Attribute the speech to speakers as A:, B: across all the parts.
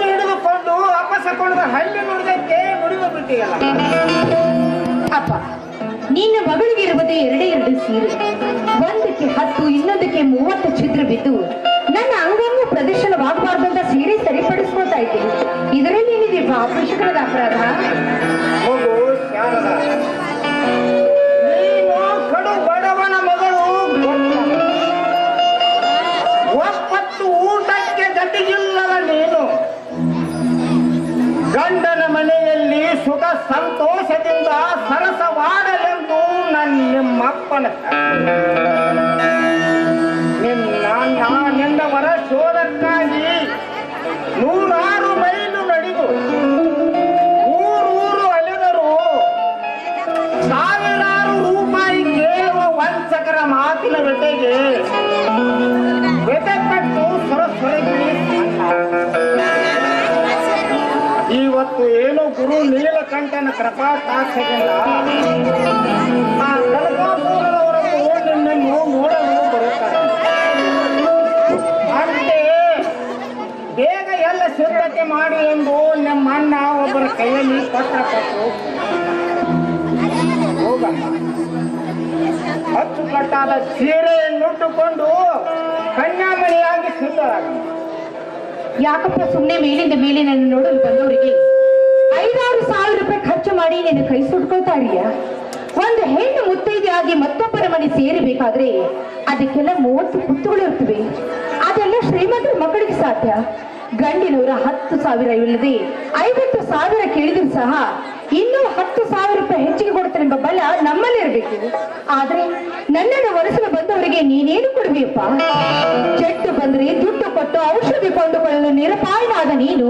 A: ಕೈಯಲ್ಲಿ ಕೊಂಡು ವಾಪಸ್ ಅಪಸಕೊಂಡ ಹಳ್ಳಿ ನೋಡಿದಕ್ಕೆ ನುಡಿದು ಬಿಟ್ಟಿಯಲ್ಲ.
B: ಅಪ್ಪ ನಿನ್ನ ಮಗಳಿಗೆ ಇರುವುದೇ ಎರಡೇ ಎರಡು ಸೀರೆ. ಒಂದಕ್ಕೆ ಹತ್ತು ಇನ್ನೊಂದಕ್ಕೆ ಮೂವತ್ತು ಚಿತ್ರ ಬಿದ್ದು ನನ್ನ ಅಂಗವನ್ನು ಪ್ರದರ್ಶನವಾಗಬಾರ್ದಂತ ಸೀರೆ ಸರಿಪಡಿಸ್ಕೊತಾ ಇದ್ದೀನಿ. ಇದರಲ್ಲಿ ಏನಿದೆ ಅಪರಿಷ್ಕೃತ ಅಪರಾಧ.
A: ಸುಖ ಸಂತೋಷದಿಂದ ಸರಸವಾಡಲೆಂದು ನನ್ನ ನಿಮ್ಮಪ್ಪನ ನಿನ್ನ ನಿನ್ನವರ ಶೋಧಕ್ಕಾಗಿ ನೂರಾರು ಮೈಲು ನಡೆದು ಊರೂರು ಅಲೆದರು ಸಾವಿರಾರು ರೂಪಾಯಿ ಕೇಳುವ ವಂಚಕರ ಮಾತಿನ ಬೆಟ್ಟೆಗೆ ಕೃಪಾ ಕಾಕ್ಷದಿಂದ ಆ ಕನಕಾಪುರದವರನ್ನು ನಿನ್ನನ್ನು ನೋಡಲು ಬರುತ್ತಾರೆ. ಬೇಗ ಎಲ್ಲ ಸಿದ್ಧತೆ ಮಾಡಿ ಎಂದು ನಮ್ಮ ಅಣ್ಣ ಒಬ್ಬರ ಕೈಯಲ್ಲಿ ಪತ್ರ ಕೊಟ್ಟು ಹೋಗಮ್ಮ ಅಚ್ಚುಕಟ್ಟಾದ ಸೀರೆಯನ್ನುಟ್ಟುಕೊಂಡು ಕನ್ಯಾಮಣಿಯಾಗಿ ಸಿದ್ಧರಾಗ.
B: ಯಾಕಪ್ಪ ಸುಮ್ಮನೆ ಮೇಲಿಂದ ಮೇಲಿನ ನೋಡಲು ಬಂದವರಿಗೆ ಮಾಡಿ ನಿನ್ನ ಕೈ ಸುಟ್ಕೊಳ್ತಾ ಇದೀಯ ಒಂದು ಹೆಣ್ಣು ಮುತ್ತೈದೆಯಾಗಿ ಮತ್ತೊಬ್ಬರ ಮನೆ ಸೇರಬೇಕಾದ್ರೆ ಅದಕ್ಕೆಲ್ಲ ಮೂವತ್ತು ಕುತ್ತುಗಳು ಇರ್ತವೆ ಅದೆಲ್ಲ ಶ್ರೀಮಂತರ ಮಕ್ಕಳಿಗೆ ಸಾಧ್ಯ. ಗಂಡಿನವರ ಹತ್ತು ಸಾವಿರ ಇಲ್ಲದೆ ಐವತ್ತು ಸಾವಿರ ಕೇಳಿದ್ರು ಸಹ ಇನ್ನೂ ಹತ್ತು ಸಾವಿರ ರೂಪಾಯಿ ಹೆಚ್ಚಿಗೆ ಕೊಡ್ತಾರೆಂಬ ಬಲ ನಮ್ಮಲ್ಲಿ ಇರಬೇಕು. ಆದ್ರೆ ನನ್ನನ್ನು ಒರೆಸಲು ಬಂದವರಿಗೆ ನೀನೇನು ಕೊಡ್ಬೇಕಪ್ಪ ಚೆಟ್ಟು ಬಂದ್ರೆ ದುಡ್ಡು ಕೊಟ್ಟು ಔಷಧಿ ಕೊಂಡುಕೊಳ್ಳಲು ನಿರಪಾಯನಾದ ನೀನು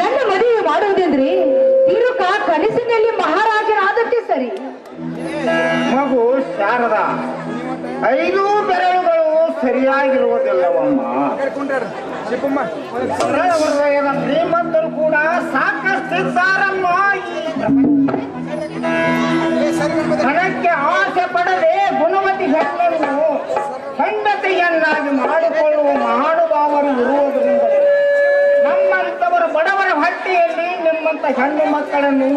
B: ನನ್ನ ಮದುವೆ ಮಾಡುವುದೆಂದ್ರೆ ತಿರುಕ ಕನಸಿನಲ್ಲಿ ಮಹಾರಾಜನಾದಕ್ಕೆ ಸರಿ.
A: ಮಗು ಶಾರದ ಐದು ಬೆರಳುಗಳು ಸರಿಯಾಗಿರುವುದಿಲ್ಲವಮ್ಮ. ಸರಳ ಹೃದಯದ ಶ್ರೀಮಂತರು ಕೂಡ ಸಾಕಷ್ಟಿದ್ದಾರಮ್ಮ ಹಣಕ್ಕೆ ಆಸೆ ಪಡದೆ ಗುಣಮತಿ ಹೆಣ್ಣನ್ನು ಹೆಂಡತಿಯನ್ನಾಗಿ ಮಾಡಿಕೊಳ್ಳುವ ಮಹಾನುಭಾವರು ಇರುವುದರಿಂದ ನಿಮ್ಮಂತ ಹೆಣ್ಣು ಮಕ್ಕಳನ್ನು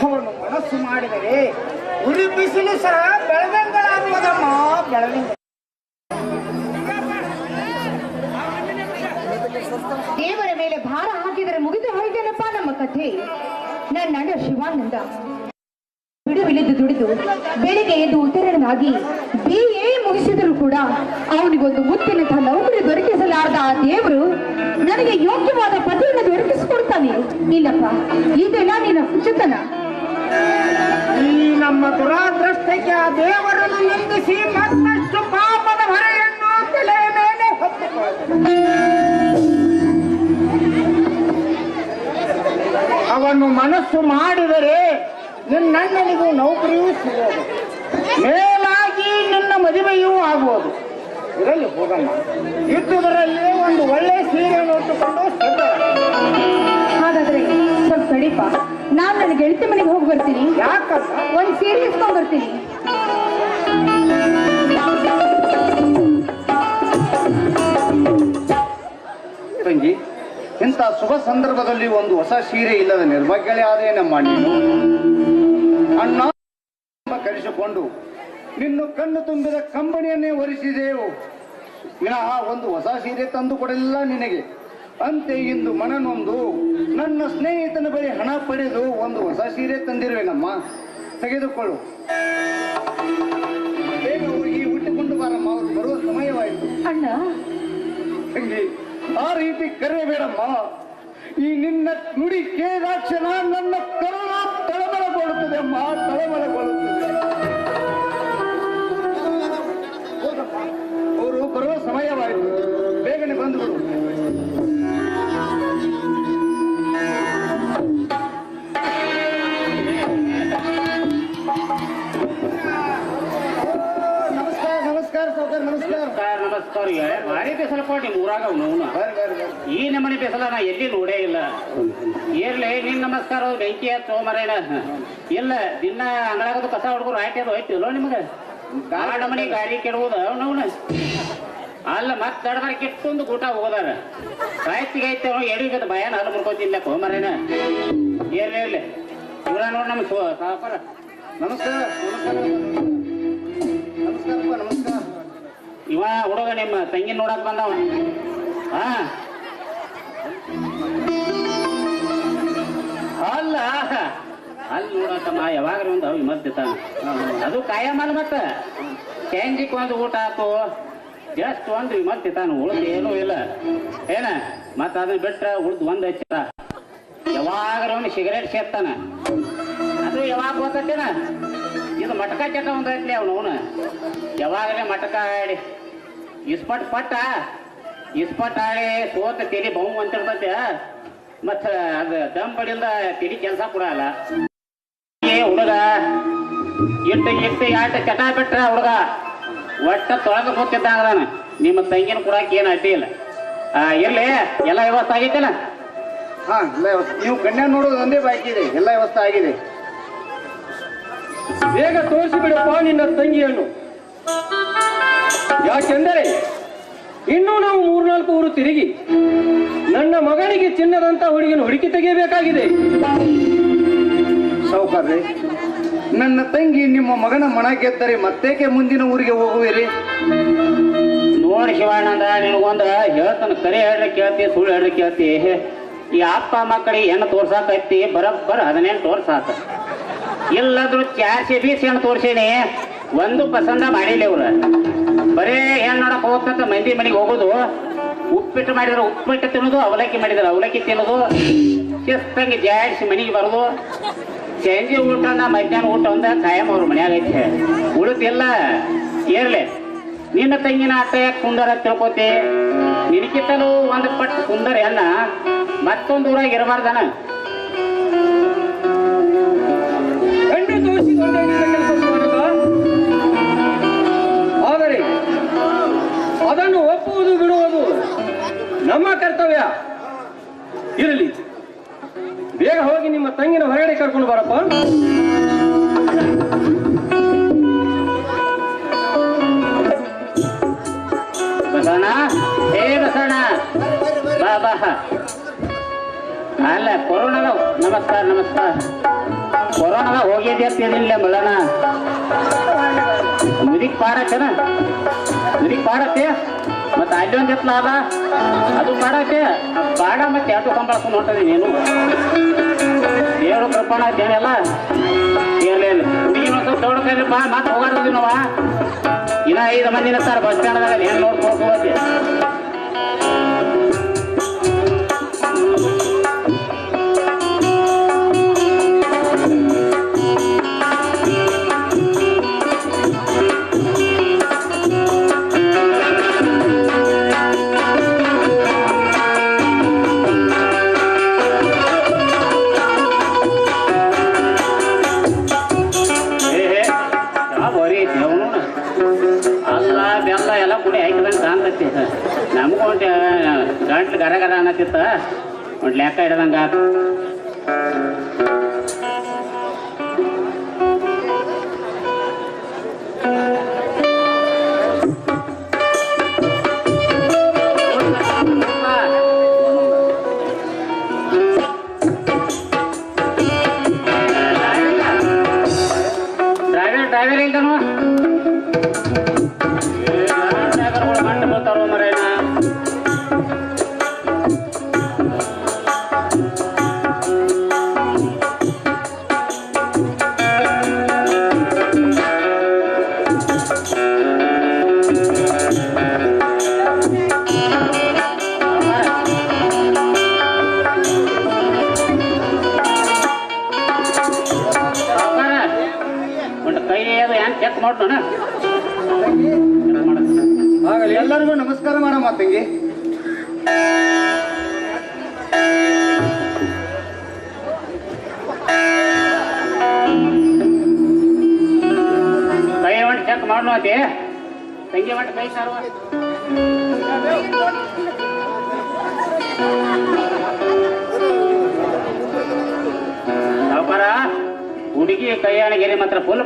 A: ಅವನು ಮನಸ್ಸು ಮಾಡಿದರೆ ಉರಿ ಬಿಸಿಲು ಸಹ ಬೆಳದಂಗಳಾಗುವುದಮ್ಮ ಬೆಳದಂಗ
B: ದೇವರ ಮೇಲೆ ಭಾರ ಹಾಕಿದರೆ ಮುಗಿದು ಹೋಯ್ತೇನಪ್ಪ ನಮ್ಮ ಕಥೆ. ನನ್ನ ಅಣ್ಣ ಶಿವಾನಂದ. ಬಿಡುವಿಳಿದು ದುಡಿದು ಬೆಳಿಗ್ಗೆ ಎದ್ದು ಉತ್ತರನಾಗಿ ಬಿ ಎ ಮುಗಿಸಿದ್ರು ಕೂಡ ಅವನಿಗೊಂದು ಮುತ್ತಿನಂತಹ ನೌಕರಿ ದೊರಕಿಸಲಾರದ ಆ ದೇವರು ನನಗೆ ಯೋಗ್ಯವಾದ ಪತಿಯನ್ನು ದೊರಕಿಸಿಕೊಡ್ತಾನೆ. ಇಲ್ಲಪ್ಪ, ಇದೆಲ್ಲ ನಿನ್ನ ಹುಚ್ಚತನ
A: ಈ ನಮ್ಮ ದುರಾದೃಷ್ಟಕ್ಕೆ ಆ ದೇವರನ್ನು ನಿಂದಿಸಿ ಮತ್ತಷ್ಟು ಪಾಪದ ಹೊರೆಯನ್ನು ತಲೆ ಮೇಲೆ ಅವನು ಮನಸ್ಸು ಮಾಡಿದರೆ ನಿನ್ನಣ್ಣನಿಗೂ ನೌಕರಿಯೂ ಸಿಗೋದು. ಮದುವೆಯೂ ಆಗುವುದು. ಇರಲಿ ಹೋಗಮ್ಮ ಇದ್ದುದರಲ್ಲಿ ಒಂದು ಒಳ್ಳೆ ಸೀರೆ ಉಟ್ಟುಕೊಂಡು ಸಿದ್ಧರಾಗು.
B: ಹಾಗಾದ್ರೆ ಸ್ವಲ್ಪ ತಡೀಪ. ನಾನು ನನ್ನ ಗೆಳತಿ ಮನೆಗೆ ಹೋಗಿ ಬರ್ತೀನಿ.
A: ಯಾಕ
B: ಒಂದು ಸೀರೆ ಇಸ್ಕೊಂಡ್ ಬರ್ತೀನಿ.
C: ತಂಗಿ ಇಂಥ ಶುಭ ಸಂದರ್ಭದಲ್ಲಿ ಒಂದು ಹೊಸ ಸೀರೆ ಇಲ್ಲದ ನಿರ್ಭಾಗ್ಯಳೆ ಆದೇನಮ್ಮ ನೀನು ಅಣ್ಣ ಕರೆಸಿಕೊಂಡು ನಿನ್ನ ಕಣ್ಣು ತುಂಬಿದ ಕಂಬನಿಯನ್ನೇ ಒರೆಸಿದೆವು. ವಿನಃ ಒಂದು ಹೊಸ ಸೀರೆ ತಂದು ಕೊಡಲಿಲ್ಲ ನಿನಗೆ. ಅಂತೆ ಇಂದು ಮನನೊಂದು ನನ್ನ ಸ್ನೇಹಿತನ ಬಳಿ ಹಣ ಪಡೆದು ಒಂದು ಹೊಸ ಸೀರೆ ತಂದಿರುವೆನಮ್ಮ. ತೆಗೆದುಕೊಳ್ಳು. ಬೇಗ ಹೋಗಿ ಹುಟ್ಟಿಕೊಂಡು ಬಾರಮ್ಮ ಅವರು ಬರುವ ಸಮಯವಾಯಿತು.
B: ಅಣ್ಣ.
C: ತಂಗಿ ಆ ರೀತಿ ಕರೆಯಬೇಡಮ್ಮ. ಈ ನಿನ್ನ ನುಡಿ ಕೇದಾಕ್ಷಣ ನನ್ನ ಕರುಣ ತಳಮಳಗೊಳ್ಳುತ್ತದೆ ಅಮ್ಮ ತಳಮಳಗೊಳ್ಳುತ್ತದೆ ಸಮಯವಾಯಿತು ಬೇಗನೆ ಬಂದುಬಿಡು ನಮಸ್ಕಾರ ನಮಸ್ಕಾರ ಸೌಕರ್ ನಮಸ್ಕಾರ.
D: ನಮಸ್ಕಾರ ನಮಸ್ಕಾರ ಏ, ಭಾರಿ ಬೇಸಲ ಪಾಟಿ ಮೂರಾಗ ಅವನು ಈ ನಮನಿ ಬೆಸಲ ನಾ ಎಲ್ಲಿ ನೋಡೇ ಇಲ್ಲ. ಏರ್ಲೆ ನಿನ್ ನಮಸ್ಕಾರ ಬೆಂಕಿ ಹಚ್ಚೋ ಮರೇನ ಇಲ್ಲ ದಿನ ಅಂಗಳಾಗದು ಕಸ ಹುಡುಗರು ಆಯ್ತು ಅದು ಹೋಯ್ತಿಲ್ಲೋ ನಿಮಗೆ? ಗಾಡ ಮನೆ ಗಾಡಿ ಕೆಡುವುದು ಅವನವನ ಅಲ್ಲ, ಮತ್ತೆ ತಡದಾಗ ಕೆಟ್ಟೊಂದು ಊಟ ಹೋಗೋದಾರ ಸಾಹಿತ್ಯ ಐತೆ ಅವ್ನು ಎಡಿಗದ ಭಯನ ಮುರ್ಕೋತಿಲ್ಲ ಕೋಮರೇನ. ಏನೇ ಇರ್ಲಿ ಇವ್ರ ನೋಡಿ ನಮ್ಮ ಸಾಪರ
C: ನಮಸ್ಕಾರ. ನಮಸ್ಕಾರ
D: ಇವ ಹುಡುಗ ನಿಮ್ಮ ತಂಗಿ ನೋಡಕ್ ಬಂದವ. ಅಲ್ಲ ಅಲ್ಲಿ ನೋಡಕ್ಕಮ್ಮ ಯಾವಾಗ್ರಿ ಒಂದು ಅವಿ ಮದ್ದಿತಾನ ಅದು ಕಾಯಮಲ್ಲ ಮತ್ತೆ ಚೇಂಜಿಕ್ ಒಂದು ಊಟ ಆತು ಜಸ್ಟ್ ಮತ್ತೆ ತಾನು ಉಳಿದು ಏನೂ ಇಲ್ಲ. ಏನ? ಮತ್ತ ಅದನ್ನ ಬಿಟ್ಟ ಉಳ್ದು ಒಂದ್ ಹಚ್ಚಿದ. ಯಾವಾಗ ಅವನು ಸಿಗರೇಟ್ ಸೇರ್ತಾನ ಅದು ಯಾವಾಗ ಗೊತ್ತೇನ ಇದು ಮಟಕ ಚಟ ಒಂದ್ ಐತ್ಲಿ ಅವನು ಅವನು. ಯಾವಾಗಲೇ ಮಟಕ ಆಡಿ. ಇಸ್ಪಟ್ ಪಟ್ಟ. ಇಸ್ಪಟ್ ಆಡಿ ಸೋತ ತೆಲಿ ಬಹು ಅಂತಿರ್ತೈತೆ ಮತ್ತ ಅದು ದಮ್ ಬಡಿಲ್ದ ತೆಲಿ ಕೆಲಸ ಕೊಡಲ್ಲ ಹುಡುಗ, ಇಟ್ಟು ಇಟ್ಟು ಆಟ ಚಟ ಬಿಟ್ರ ಹುಡುಗ? ಒಟ್ಟ ತೊಳೆದು ಕೂತಿದ್ದಂಗದಾನ ನಿಮ್ಮ ತಂಗಿನ ಕೊಡಾಕ ಏನು ಅಡ್ಡಿ ಇಲ್ಲ. ಆ, ಇರ್ಲಿ ಎಲ್ಲ ವ್ಯವಸ್ಥೆ ಆಗೈತಲ್ಲ
C: ಹಾ ಎಲ್ಲ ವ್ಯವಸ್ಥೆ. ನೀವು ಕಣ್ಣೆ ನೋಡೋದು ಒಂದೇ ಬಾಕಿ ಇದೆ. ಎಲ್ಲ ವ್ಯವಸ್ಥೆ ಆಗಿದೆ.
E: ಬೇಗ ತೋರಿಸಿಬಿಡಪ್ಪ ನಿನ್ನ ತಂಗಿಯನ್ನು. ಯಾಕೆಂದರೆ ಇನ್ನೂ ನಾವು ಮೂರ್ನಾಲ್ಕು ಊರು ತಿರುಗಿ ನನ್ನ ಮಗನಿಗೆ ಚಿನ್ನದಂತ ಹುಡುಗಿನ ಹುಡುಕಿ ತೆಗೆಯಬೇಕಾಗಿದೆ.
C: ಸಾವುಕಾರ್ರಿ ನನ್ನ ತಂಗಿ ನಿಮ್ಮ ಮಗನ ಮಣ ಗೆದ್ದರೆ ಮತ್ತೇಕೆ ಮುಂದಿನ ಊರಿಗೆ ಹೋಗುವಿರಿ?
D: ನೋಡಿ ಶಿವಾನಂದ ನಿನಗೊಂದ ಹೇಳ್ತಾನ, ಕರೆ ಹೇಳ್ರಿ ಕೇಳ್ತಿ, ಸುಳ್ಳು ಹೇಳ್ರಿ ಕೇಳ್ತಿ. ಈ ಅಪ್ಪ ಮಕ್ಕಳಿಗೆ ಹೆಣ್ಣು ತೋರ್ಸಾಕೈತಿ ಬರ ಹದಿನೆಂಟು ವರ್ಷ ಆತ. ಇಲ್ಲದ್ರು ಚಾರ್ಸಿ ಬೀಸಿ ಹೆಣ್ಣು ತೋರ್ಸೇನಿ? ಒಂದು ಪಸಂದ ಮಾಡಿಲ್ಲ ಇವ್ರ. ಬರೇ ಹೆಣ್ಣು ನೋಡಕ್ ಹೋಗ್ತಂತ ಮಂದಿ ಮನೆಗೆ ಹೋಗೋದು. ಉಪ್ಪಿಟ್ಟು ಮಾಡಿದ್ರೆ ಉಪ್ಪಿಟ್ಟು ತಿನ್ನೋದು, ಅವಲಕ್ಕಿ ಮಾಡಿದ್ರೆ ಅವಲಕ್ಕಿ ತಿನ್ನೋದು. ಶಿಸ್ತಂಗೆ ಜಾಡಿಸಿ ಮನೆಗೆ ಬರೋದು. ಸಂಜೆ ಊಟನ ಮಧ್ಯಾಹ್ನ ಊಟ ಒಂದ ಕಾಯಂ ಅವ್ರ ಮನ್ಯಾಗ ಐತೆ ಏರ್ಲೆ. ನಿನ್ನ ತಂಗಿನ ಅತ್ತ ಯಾಕೆ ಸುಂದರ ತಿಳ್ಕೊತಿ? ನಿನಕಿತ್ತಲು ಒಂದು ಪಟ್ಟು ಕುಂದರ ಅನ್ನ ಮತ್ತೊಂದು ಊರಾಗ ಇರಬಾರ್ದನ.
E: ಆದರೆ, ಅದನ್ನು ಒಪ್ಪುವುದು, ಬಿಡುವುದು ನಮ್ಮ ಕರ್ತವ್ಯ. ಇರಲಿ. ಬೇಗ ಹೋಗಿ ನಿಮ್ಮ ತಂಗಿನ ಹೊರಗಡೆ ಕರ್ಕೊಂಡು ಬರಪ್ಪ.
D: ಬಸವಣ್ಣ, ಹೇ ಬಸವಣ್ಣ. ಬಾ ಬಾ. ಅಲ್ಲ, ಕೊರೋನಾದ, ನಮಸ್ಕಾರ ನಮಸ್ಕಾರ. ಕೊರೋನಾದ ಹೋಗಿದ್ದೆ ಅಂತಿಲ್ಲ ಮಳಣ ಮುದಿಕ್ ಪಾಡತ್ತೇನ? ಮುದಿಕ್ ಪಾಡತ್ತೆ? ಮತ್ತೆ ಅಲ್ಲಿ ಒಂದು ಎತ್ತಲ ಅದ ಮಾಡಕ್ಕೆ ಪಾಡ ಮತ್ತೆ ಎರಡು ಕಂಬಳ್ಕೊಂಡು ಹೊಂಟದಿ ನೀನು. ದೇವರು ಕೃಪಣ ಐತೇನೆಲ್ಲ ಏನೇನು ಹುಡುಗಿ ಒಂದು ಸ್ವಲ್ಪ ಬಾ ನಾವ. ಇನ್ನ ಐದು ಮಂದಿನ ಸರ್ ಬಸ್ ಸ್ಟ್ಯಾಂಡ್ದಾಗ ಏನು ನೋಡ್ಕೊಂಡು ಹೋಗತ್ತೆ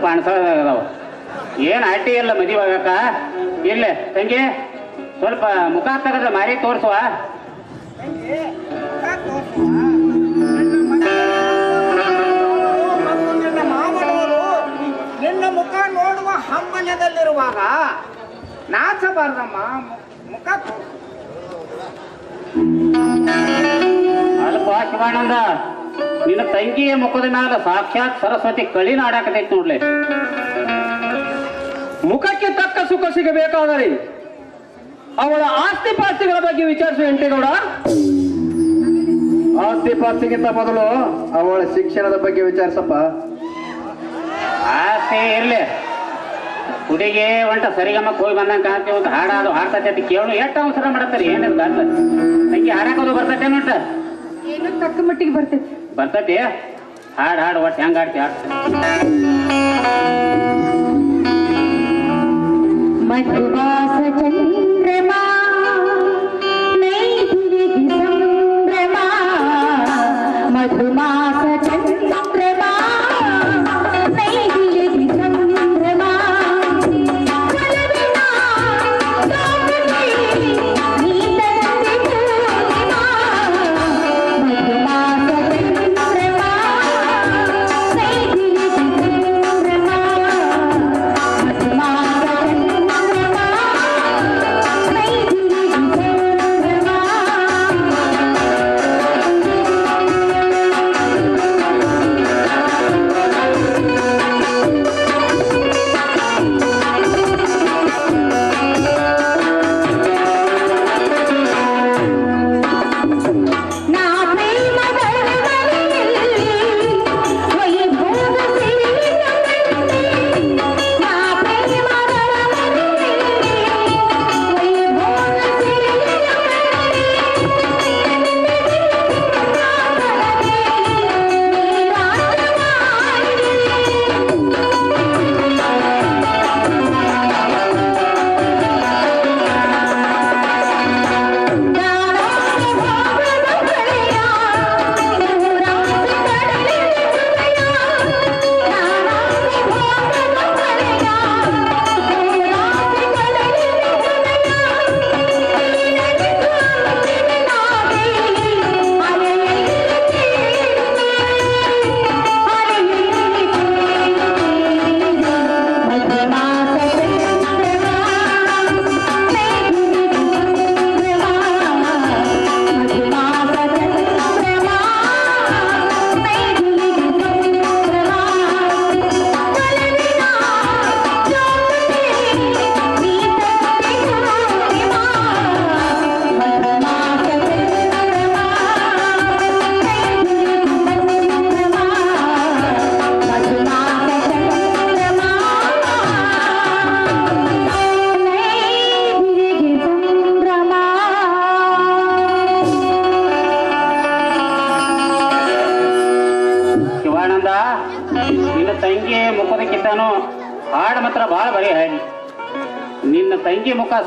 D: ಕೈಯಾಣಗಿರಿ ಕಾಣಿಸೋದಾಗದವ ಏನು ಅಡ್ಡಿ ಇಲ್ಲ ಮದುವೆ ಆಗಕ್ಕ ಇಲ್ಲ ತಂಗಿ ಸ್ವಲ್ಪ ಮುಖ ತೆಗೆದ್ರೆ ಮಾರಿ ತೋರಿಸುವ.
A: ನಿನ್ನ ಮುಖ ನೋಡುವ ಹಂಬಲದಲ್ಲಿರುವಾಗ ನಾಚಬಾರ್ದಮ್ಮ ಮುಖ.
D: ಅಲ್ಪ ಶಿವಾನಂದ ನಿನ್ನ ತಂಗಿಯ ಮುಖದ ಮ್ಯಾಲ ಸಾಕ್ಷಾತ್ ಸರಸ್ವತಿ ಕಳಿನ ಆಡಾಕತೈತಿ ನೋಡ್ಲೆ.
E: ಮುಖಕ್ಕೆ ತಕ್ಕ ಸುಖ ಸಿಗಬೇಕಾದರೆ ಅವಳ ಆಸ್ತಿ ಪಾಸ್ತಿಗಳ ಬಗ್ಗೆ ವಿಚಾರಿಸುವ ಎಂಟೇಗೌಡ.
C: ಆಸ್ತಿ ಪಾಸ್ತಿಗಿಂತ ಮೊದಲು ಅವಳ ಶಿಕ್ಷಣದ ಬಗ್ಗೆ ವಿಚಾರಿಸಪ್ಪ.
D: ಆಸ್ತಿ ಇರ್ಲಿ. ಹುಡುಗಿ ಒಂಟ ಸರಿಗಮ್ಮ ಹೋಗಿ ಬಂದಂಗ ಕಾಣ್ತೀವಿ ಒಂದು ಹಾಡಾದು ಹಾಡ್ತೈತೆ ಅಂತ ಕೇಳು. ಎಷ್ಟು ಅವಸರ ಮಾಡತ್ತರಿ? ಏನಿಲ್ಲ ತಂಗಿ ಹಾಡಾಕೋದು ಬರ್ತೈತೆ ನೋಟ
B: ತಕ್ಕ ಮಟ್ಟಿಗೆ ಬರ್ತೈತಿ.
D: ಬರ್ತತಿ? ಹಾಡ್ ಹಾಡು ಒಟ್ಟು ಹಾಡ್ತಿ ಆಡ್ತಿ ಆಡ್ತ
B: ಮಧುವಾಸ ಚಂದ್ರಮಾ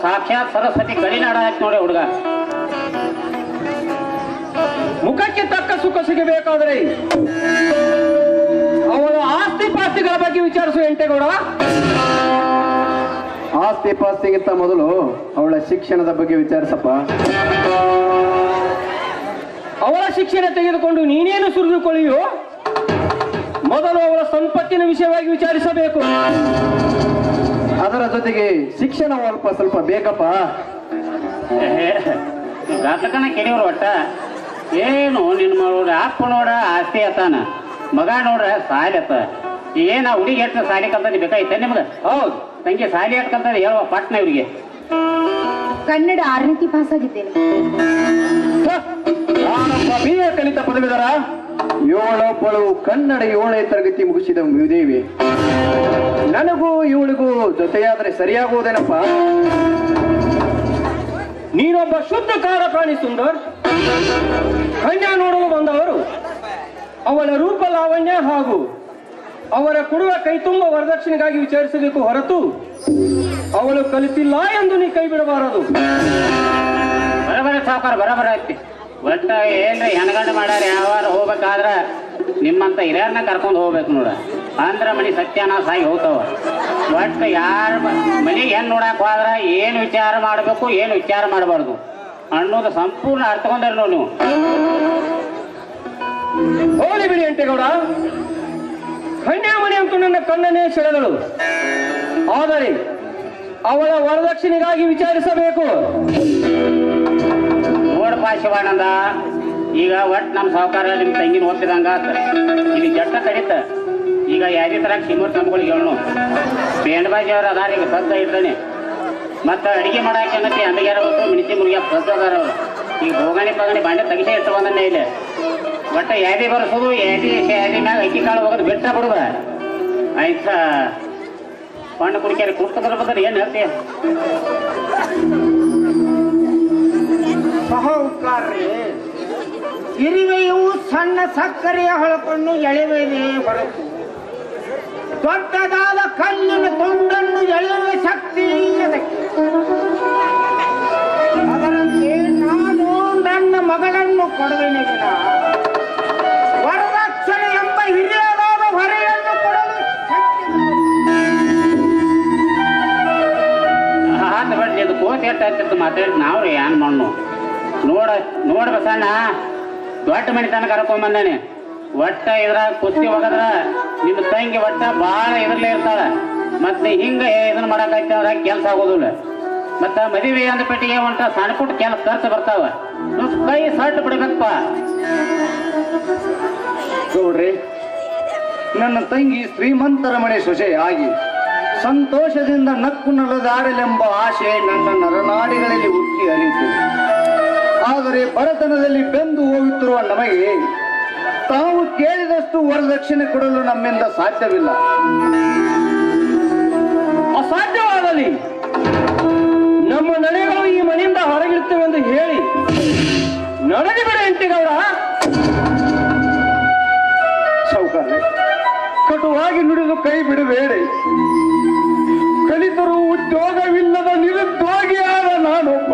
D: ಸಾಕ್ಷಾತ್ ಸರಸ್ವತಿ ಕಳಿನಾಡ ಆಯ್ತು ನೋಡಿ ಹುಡುಗ.
E: ಮುಖಕ್ಕೆ ತಕ್ಕ ಸುಖ ಸಿಗಬೇಕಾದ್ರೆ ಅವರ ಆಸ್ತಿ ಪಾಸ್ತಿಗಳ ಬಗ್ಗೆ ವಿಚಾರಿಸು ಎಂಟೇಗೌಡ.
C: ಆಸ್ತಿ ಪಾಸ್ತಿಗಿಂತ ಮೊದಲು ಅವಳ ಶಿಕ್ಷಣದ ಬಗ್ಗೆ ವಿಚಾರಿಸಪ್ಪ.
E: ಅವಳ ಶಿಕ್ಷಣ ತೆಗೆದುಕೊಂಡು ನೀನೇನು ಸುರಿದುಕೊಳ್ಳಿಯೋ ಮೊದಲು ಅವಳ ಸಂಪತ್ತಿನ ವಿಷಯವಾಗಿ ವಿಚಾರಿಸಬೇಕು.
C: ಅದರ ಜೊತೆಗೆ ಶಿಕ್ಷಣ ಅಲ್ಪ ಸ್ವಲ್ಪ ಬೇಕಪ್ಪ.
D: ಗಾತಕನ ಕೆಡಿಯವ್ರು ಒಟ್ಟ. ಏನು ನಿನ್ನ ನೋಡ ಅಪ್ಪ ನೋಡ ಆಸ್ತಿ ಅತ್ತಾನ? ಮಗ ನೋಡ್ರ ಸಾಲಿ ಅತ್ತ. ಏನ ಹುಡುಗಿ ಎಷ್ಟು ಸಾಲಿ ಕಲ್ತದಿ ಬೇಕಾಯ್ತ ನಿಮ್ಗೆ?
E: ಹೌದು.
D: ತಂಗಿ ಸಾಲಿ ಕಲ್ತದಿ ಹೇಳುವ ಪಟ್ನ ಇವ್ರಿಗೆ.
B: ಕನ್ನಡ ಆರನೇ ಪಾಸ್ ಆಗಿದ್ದೇನೆ.
C: ಬಿ ಎ ಕಲಿತ ಪದವೀಧರ ಏಳೊಬ್ಬಳು ಕನ್ನಡ ಏಳನೇ ತರಗತಿ ಮುಗಿಸಿದ ಇವಳಿಗೂ ಜೊತೆಯಾದರೆ ಸರಿಯಾಗುವುದೇನಪ್ಪ?
E: ನೀನೊಬ್ಬ ಶುದ್ಧ ಕಾರ ಪ್ರಾಣಿ ಸುಂದರ್. ಕನ್ಯಾ ನೋಡಲು ಬಂದವರು. ಅವಳ ರೂಪ ಲಾವಣ್ಯ ಹಾಗೂ ಅವರ ಕೊಡುವ ಕೈತುಂಬ ವರದಕ್ಷಿಣೆಗಾಗಿ ವಿಚಾರಿಸಬೇಕು ಹೊರತು ಅವಳು ಕಲಿತಿಲ್ಲ ಎಂದು ನೀ ಕೈ ಬಿಡಬಾರದು.
D: ಬರಬರ ಸಾಕಾರ ಬರಬರ ಐತಿ ಒಟ್ಟ ಏನ್ರಿ ಹೆಣಗಂಡು ಮಾಡ್ಯಾರ ಯಾವಾರ ಹೋಗ್ಬೇಕಾದ್ರ ನಿಮ್ಮಂತ ಹಿರಿಯರನ್ನ ಕರ್ಕೊಂಡು ಹೋಗ್ಬೇಕು ನೋಡ. ಅಂದ್ರ ಮನಿ ಸತ್ಯಾನಾಶ ಸಾಯಿ ಹೋಗ್ತಾವ. ಒಟ್ಟು ಯಾರ ಮನೆಗೆ ಹೆಣ್ಣು ನೋಡಕ್ ಹೋದ್ರ ಏನು ವಿಚಾರ ಮಾಡಬೇಕು ಏನು ವಿಚಾರ ಮಾಡಬಾರ್ದು. ಅನ್ನೋದು ಸಂಪೂರ್ಣ ಅರ್ಥಕೊಂಡ್ರಿ ನೋಡಿ ನೀವು.
E: ಹೋಲಿ ಬಿಡಿ ಅಂಟೇಗೌಡ ಮನೆ ಅಂತ ನನ್ನ ಕಣ್ಣನೇ ಸೆಳೆದಳು. ಆದರೆ ಅವಳ ವರದಕ್ಷಿಣೆಗಾಗಿ ವಿಚಾರಿಸಬೇಕು.
D: ನೋಡಪ್ಪ ಶಿವಾನಂದ. ಈಗ ಒಟ್ಟು ನಮ್ಮ ಸಾವುಕಾರ ನಿಮ್ಮ ತಂಗಿನ ಆತ. ಇಲ್ಲಿ ಜಟ್ಟ ಕಡಿತ. ಈಗ ಯಾವ್ದೇ ತರ ಶಿಮೂರ್ ನಮ್ಗಳಿಗೆ ಹೇಳು ಬೇಂಡಬಾಜಿ ಅವ್ರು ಅದಾರ ಈಗ ಸದ್ದ ಇದ್ದಾನೆ. ಮತ್ತು ಅಡಿಗೆ ಮಾಡಕ್ಕೆ ಅನ್ನಕ್ಕೆ ಅಂದಗ್ಯಾರ ಬಂತು ಮಿಣಿಸಿ ಮುರಿಯ ಸದ್ದ ಅದಾರ ಅವ್ರು. ಈಗ ಹೋಗಣಿ ಪಗಣಿ ಬಾಂಡೆ ತೆಗಿಸೇ ಇಟ್ಟು ಬಂದನ್ನೇ ಇಲ್ಲ. ಒಟ್ಟು ಯಾದಿ ಬರ್ಸೋದು ಯಾದಿ ಯಾದಿ ಮ್ಯಾಗ ಅಕ್ಕಿ ಕಾಳು ಹೋಗೋದು ಬಿಟ್ಟ ಬಿಡುವ ಆಯ್ತಾ. ಪಣ್ಣ ಕುಡಿಕ್ಯಾರ ಕುಡ್ತದ್ರ ಬಂದ್ರೆ ಏನು ಹೇಳ್ತೀಯ
A: ಇರುವೆಯು ಸಣ್ಣ ಸಕ್ಕರೆಯ ಹೊಳಪನ್ನು ಎಳೆವೇನೆ ಹೊರತು. ದೊಡ್ಡದಾದ ಕಲ್ಲಿನ ತುಂಡನ್ನು ಎಳೆಯುವ ಶಕ್ತಿ ಅದರಂತೆ ನಾನು ನನ್ನ ಮಗಳನ್ನು ಕೊಡುವೆನೆ ವಿನ. ವರದಕ್ಷಿಣೆ ಎಂಬ ಹಿರಿಯರಾದ ಹೊರೆಯನ್ನು ಕೊಡಲು
D: ಅದು ಎಟ್ಟ ಮಾತಾಡಿ, ನಾವು ಏನ್ ಮಣ್ಣು ನೋಡ, ನೋಡ್ಬೇಕಣ್ಣ. ದೊಡ್ಡ ಮನೆ ತನಕ ಕರ್ಕೊಂಡ್ ಬಂದಾನೆ ಒಟ್ಟ ಇದ್ರಾಗ ಕುಸ್ತಿ ಹೋಗದ್ರ ನಿಮ್ ತಂಗಿ ಒಟ್ಟ ಬಹಳ ಇದ್ರಲ್ಲೇ ಇರ್ತಾಳ. ಮತ್ತೆ ಹಿಂಗ ಇದನ್ನ ಮಾಡಕೈತಿ ಅಂದ್ರ ಕೆಲಸ ಆಗೋದಿಲ್ಲ. ಮತ್ತ ಮದುವೆ ಅಂದ ಪೆಟ್ಟಿಗೆ ಒಂಟ ಸಣ್ಣ ಪುಟ್ಟ ಕೆಲಸ ಖರ್ಚು ಬರ್ತಾವ. ಕೈ ಸಟ್ ಬಿಡ್ಬೇಕಪ್ಪ.
C: ನೋಡ್ರಿ ನನ್ನ ತಂಗಿ ಶ್ರೀಮಂತರ ಮನೆ ಸೊಸೆ ಆಗಿ ಸಂತೋಷದಿಂದ ನಕ್ಕು ನಲದಾರಲೆಂಬ ಆಶೆ ನನ್ನ ನರನಾಡಿಗಳಲ್ಲಿ ಹುಟ್ಟಿ ಹರಿಯುತ್ತದೆ ಆದರೆ ಬಡತನದಲ್ಲಿ ಬೆಂದು ಹೋಗುತ್ತಿರುವ ನಮಗೆ ತಾವು ಕೇಳಿದಷ್ಟು ವರದಕ್ಷಿಣೆ ಕೊಡಲು ನಮ್ಮಿಂದ ಸಾಧ್ಯವಿಲ್ಲ.
E: ಅಸಾಧ್ಯವಾಗಲಿ. ನಮ್ಮ ನಡೆಗಳು ಈ ಮನೆಯಿಂದ ಹೊರಗಿರ್ತೇವೆ ಎಂದು ಹೇಳಿ ನಡೆದು ಬಿಡ ಎಂಟಿಗೌಡ
C: ಸೌಕರ್ಯ. ಕಟುವಾಗಿ ನುಡಿದು ಕೈ ಬಿಡಬೇಡಿ. ಕಲಿತರು ಉದ್ಯೋಗವಿಲ್ಲದ ನಿರುದ್ಯೋಗಿಯಾದ ನಾನೊಬ್ಬ.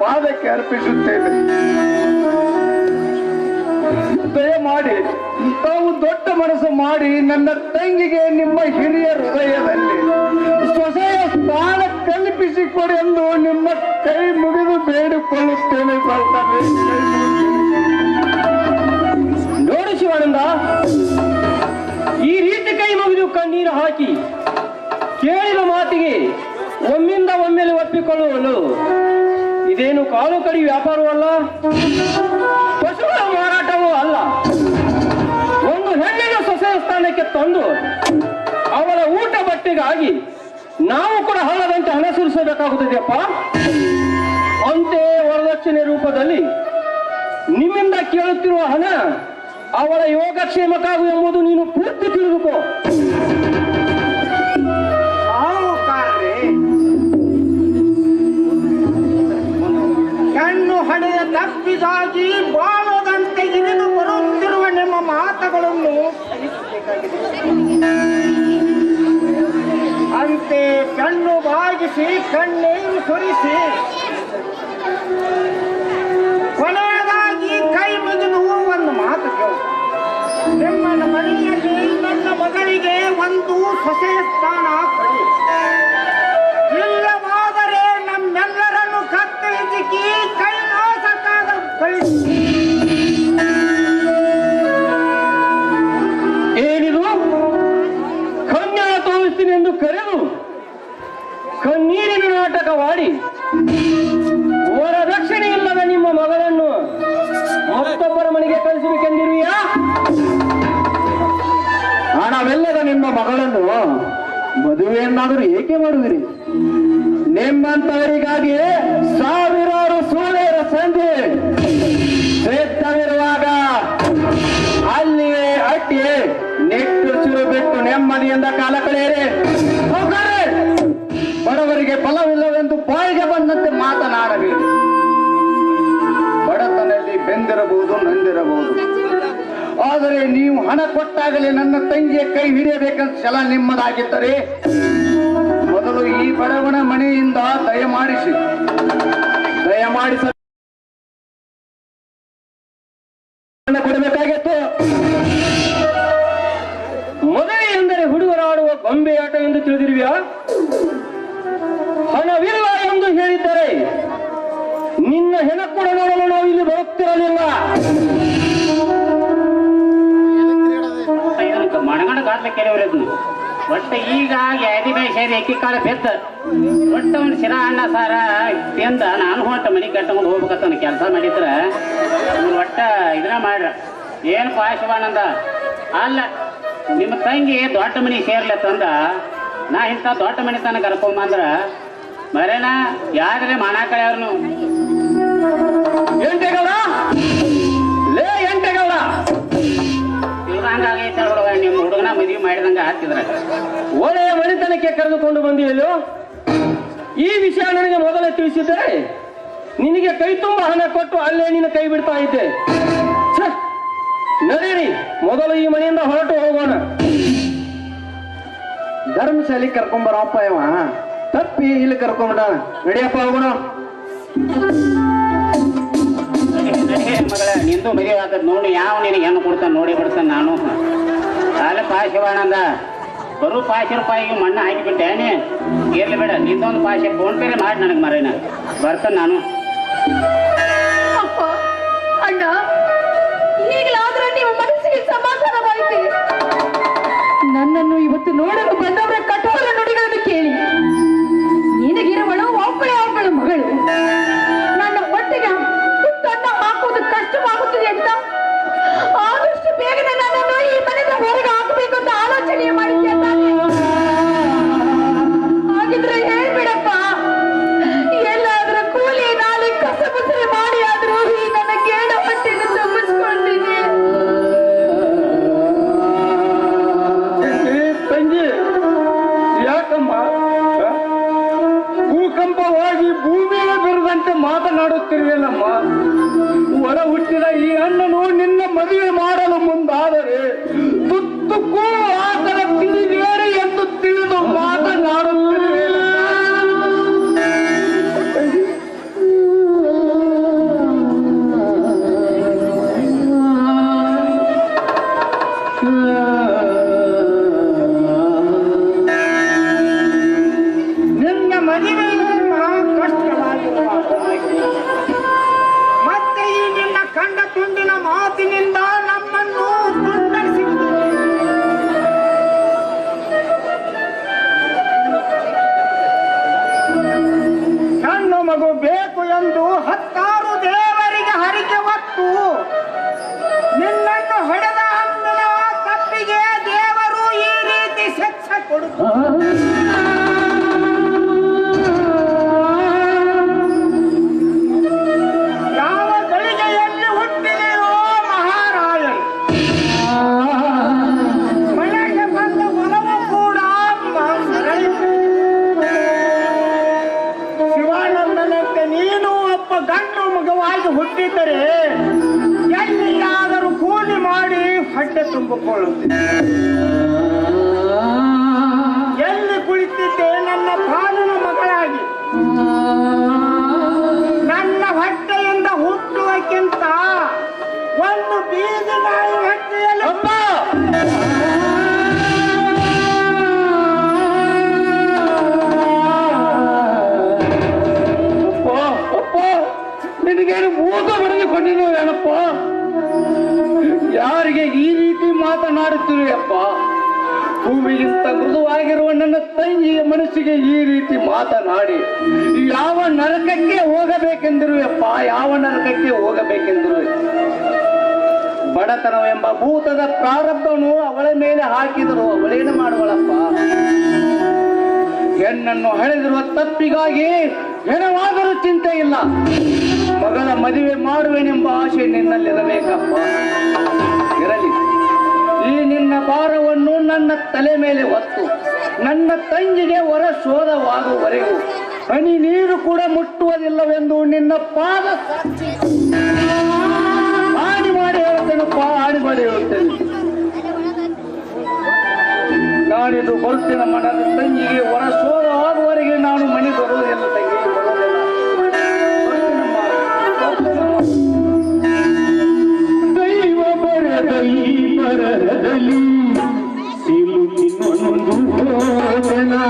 C: ಪಾದಕ್ಕೆ ಅರ್ಪಿಸುತ್ತೇನೆ. ದಯಮಾಡಿ, ತಾವು ದೊಡ್ಡ ಮನಸ್ಸು ಮಾಡಿ ನನ್ನ ತಂಗಿಗೆ ನಿಮ್ಮ ಹಿರಿಯ ಹೃದಯದಲ್ಲಿ ಸೊಸೆಯ ಸ್ಥಾನ ಕಲ್ಪಿಸಿಕೊಡಿ ಎಂದು ನಿಮ್ಮ ಕೈ ಮುಗಿದು ಬೇಡಿಕೊಳ್ಳುತ್ತೇನೆ
E: ನೋಡು ಶಿವಾನಂದ, ಈ ರೀತಿ ಕೈ ಮುಗಿದು ಕಣ್ಣೀರು ಹಾಕಿ ಕೇಳಿದ ಮಾತಿಗೆ ಒಮ್ಮಿಂದ ಒಮ್ಮೆಲೆ ಒಪ್ಪಿಕೊಳ್ಳುವನು. ಇದೇನು ಕಾಲು ಕಡಿ ವ್ಯಾಪಾರವಲ್ಲ ಪಶುಗಳ ಮಾರಾಟವೂ ಅಲ್ಲ. ಒಂದು ಹೆಣ್ಣಿನ ಸೊಸೆಯ ಸ್ಥಾನಕ್ಕೆ ತಂದು ಅವಳ ಊಟ ಬಟ್ಟೆಗಾಗಿ ನಾವು ಕೂಡ ಹಣದಂತೆ ಹಣ ಸುರಿಸಬೇಕಾಗುತ್ತದೆಯಪ್ಪ? ಅಂತೆ ವರದಕ್ಷಿಣೆ ರೂಪದಲ್ಲಿ ನಿಮ್ಮಿಂದ ಕೇಳುತ್ತಿರುವ ಹಣ ಅವರ ಯೋಗಕ್ಷೇಮಕ್ಕಾಗು ಎಂಬುದು ನೀನು ಪೂರ್ತಿ ತಿಳಿದುಕೋ.
A: ತಪ್ಪಿದಾಗಿ ಬಾಳದಂತೆ ಇಳಿದು ಬರುತ್ತಿರುವ ನಿಮ್ಮ ಮಾತುಗಳನ್ನು ಅಂತೆ ಕಣ್ಣು ಬಾಗಿಸಿ ಕಣ್ಣೀರು ಸುರಿಸಿ. ಕೊನೆಯದಾಗಿ ಕೈ ಮುಗಿದು ಒಂದು ಮಾತು ಕೇಳು. ನಿಮ್ಮ ಮನೆಯಲ್ಲಿ ನನ್ನ ಮಗಳಿಗೆ ಒಂದು ಸೊಸೆಯ ಸ್ಥಾನ
C: ಮದುವೆಯನ್ನಾದರೂ ಏಕೆ ಮಾಡುವಿರಿ? ನಿಮ್ಮಂತವರಿಗಾಗಿ ಸಾವಿರಾರು ಸೂಳೆಯರ ಸಂಧಿ ಸಿದ್ಧವಿರುವಾಗ ಅಲ್ಲಿಯೇ ಅಟ್ಟಿ ನೆಟ್ಟು ಚುರು ಬಿಟ್ಟು ನೆಮ್ಮದಿಯಿಂದ ಕಾಲ ಕಳೆಯಿರಿ! ಬಡವರಿಗೆ ಫಲವಿಲ್ಲವೆಂದು ಬಾಯಿಗೆ ಬಂದಂತೆ ಮಾತನಾಡಬೇಕು ಬಡತನಲ್ಲಿ ಬೆಂದಿರಬಹುದು, ನಂದಿರಬಹುದು. ಆದರೆ ನೀವು ಹಣ ಕೊಟ್ಟಾಗಲೇ ನನ್ನ ತಂಗಿಯ ಕೈ ಹಿಡಿಯಬೇಕಂತ ಛಲ ನಿಮ್ಮದಾಗಿದ್ದರೆ ಬಡವನ ಮನೆಯಿಂದ ದಯಮಾಡಿಸಿ ದಯಮಾಡಿಸ ಕೊಡಬೇಕಾಗಿತ್ತು. ಮೊದಲೇ ಎಂದರೆ ಹುಡುಗರಾಡುವ ಗೊಂಬೆ ಆಟ ಎಂದು ತಿಳಿದಿರುವಿಯಾ? ಹಣವಿಲ್ಲ ಎಂದು ಹೇಳಿದ್ದಾರೆ, ನಿನ್ನ ಹೆಣ ಕೂಡ ನೋಡಲು ನಾವು ಇಲ್ಲಿ ಬರುತ್ತಿರಲಿಲ್ಲ.
D: ಮಣಗಣ ಕೆಲವರದ್ದು ಒಟ್ಟ ಈಗ ಬೇ ಸೇರಿ ಕಾಲ ಬೆತ್ತ ಒಟ್ಟು ಒಂದು ಶಿರ ಅಣ್ಣ ಸಾರ ತಿಂದ ನಾನು ಹೊಟ್ಟು ಮನೆ ಕಟ್ಕೊಂಡು ಹೋಗ್ಬೇಕಂತ ಕೆಲಸ ಮಾಡಿದ್ರ ಒಟ್ಟ ಇದನ್ನ ಮಾಡ್ರ. ಏನು ಪಾಶವಾನಂದ? ಅಲ್ಲ, ನಿಮ್ಮ ತಂಗಿ ದೊಡ್ಡ ಮನೆ ಸೇರ್ಲತ್ತಂದ ನಾ ಇಂಥ ದೊಡ್ಡ ಮನೆ ತನಕ ಕರ್ಕೊಂಬಂದ್ರ ಮರೇನ? ಯಾರೇ ಕಳೆಯವ್ರನು ಮದುವೆ ಮಾಡಿದಂಗ ಹಾಕಿದ್ರ
C: ಒಳ್ಳೆಯ ಮನೆತನಕ್ಕೆ ಕರೆದುಕೊಂಡು ಬಂದಿಯಲ್ಲೋ ಈ ವಿಷಯ ನನಗೆ ಮೊದಲೇ ತಿಳಿಸಿದ್ರೆ ನಿನಗೆ ಕೈ ತುಂಬ ಹಣ ಕೊಟ್ಟು ಅಲ್ಲೇ ನಿನ್ನ ಕೈ ಬಿಡ್ತಾ ಇದ್ದೆ. ನಡೀರಿ ಮೊದಲು ಈ ಮನೆಯಿಂದ ಹೊರಟು ಹೋಗೋಣ.
F: ಧರ್ಮಶಾಲಿ ಕರ್ಕೊಂಬರಪ್ಪ ಇವ. ತಪ್ಪಿ ಇಲ್ಲಿ ಕರ್ಕೊಂಬಿಡ ನಡಿಯಪ್ಪ ಹೋಗೋಣ.
D: ಮಗಳ ನಿಂದು ಮದುವೆ ಆಗದ್ ನೋಡಿ ಯಾವ ನಿನಗೆ ಹೆಣ್ಣು ಕೊಡ್ತಾನೆ ನೋಡಿ ಬಿಡ್ತಾನೆ ನಾನು. ಸಾಲ ಬಾಣಂದ ಬರೋ ಪಾಶ ರೂಪಾಯಿಗೆ ಮಣ್ಣ ಹಾಕಿಬಿಟ್ಟೆ ನೀ. ಇರ್ಲಿ ಬೇಡ, ನಿಂದೊಂದು ಪಾಶ ಫೋನ್ ಪೇ ಮಾಡಿ ನನಗೆ ಮರೇನ ಬರ್ತಾನೆ ನಾನು.
B: ಅಣ್ಣ ನಿಮ್ಮ ಮನಸ್ಸಿಗೆ ನನ್ನನ್ನು ಇವತ್ತು ನೋಡಲು ಬಂದವರ
A: ಹೊಟ್ಟೆ ಎಲ್ಲಿ ಕುಳಿತಿದ್ದೆ ನನ್ನ ಪಾಲನ ಮಗಳಾಗಿ? ನನ್ನ ಹೊಟ್ಟೆಯಿಂದ ಹುಟ್ಟುವಕ್ಕಿಂತ ಒಂದು ಬೀಜ ನಾಯಿ ಹೊಟ್ಟೆಯಲ್ಲಿ
C: ನಿನಗೇನು ಭೂತ ಬರೆದುಕೊಂಡಿರೋ ಏನಪ್ಪ? ಯಾರಿಗೆ ಈ ರೀತಿ ಮಾತನಾಡುತ್ತಿರುವೆಯಪ್ಪ. ಭೂಮಿಗಿಂತ ಮೃದುವಾಗಿರುವ ನನ್ನ ತಂಗಿಯ ಮನಸ್ಸಿಗೆ ಈ ರೀತಿ ಮಾತನಾಡಿ, ಯಾವ ನರಕಕ್ಕೆ ಹೋಗಬೇಕೆಂದಿರುವೆಯಪ್ಪ, ಯಾವ ನರಕಕ್ಕೆ ಹೋಗಬೇಕೆಂದಿರು ಬಡತನವೆಂಬ ಭೂತದ ಪ್ರಾರಬ್ಧವನ್ನು ಅವಳ ಮೇಲೆ ಹಾಕಿದರು ಅವಳೇನು ಮಾಡುವಳಪ್ಪ? ಹೆಣ್ಣನ್ನು ಹಳೆದಿರುವ ತಪ್ಪಿಗಾಗಿ ಹೆಣವಾದರೂ ಚಿಂತೆ ಇಲ್ಲ. ಮಗಳ ಮದುವೆ ಮಾಡುವೆನೆಂಬ ಆಸೆ ನಿನ್ನಲ್ಲಿರಬೇಕಪ್ಪ. ಇರಲಿ. ನಿನ್ನ ಭಾರವನ್ನು ನನ್ನ ತಲೆ ಮೇಲೆ ಹೊತ್ತು ನನ್ನ ತಂಗಿಗೆ ಹೊರ ಶೋಧವಾಗುವವರೆಗೂ ಹನಿ ನೀರು ಕೂಡ ಮುಟ್ಟುವುದಿಲ್ಲವೆಂದು ನಿನ್ನ ಪಾದ ಹಾಡಿ ಮಾಡಿ ಹೇಳುತ್ತೇನೆ ಹಾಡಿ ಮಾಡಿ ಹೇಳುತ್ತೇನೆ. ನಾನಿದು ಬರುತ್ತಿನ ಮನದ ತಂಗಿಗೆ ಹೊರ ಶೋಧ ಶರದಲ್ಲಿ ಸಿಲುಕಿ ನೊಂದು ಹೋದನಾ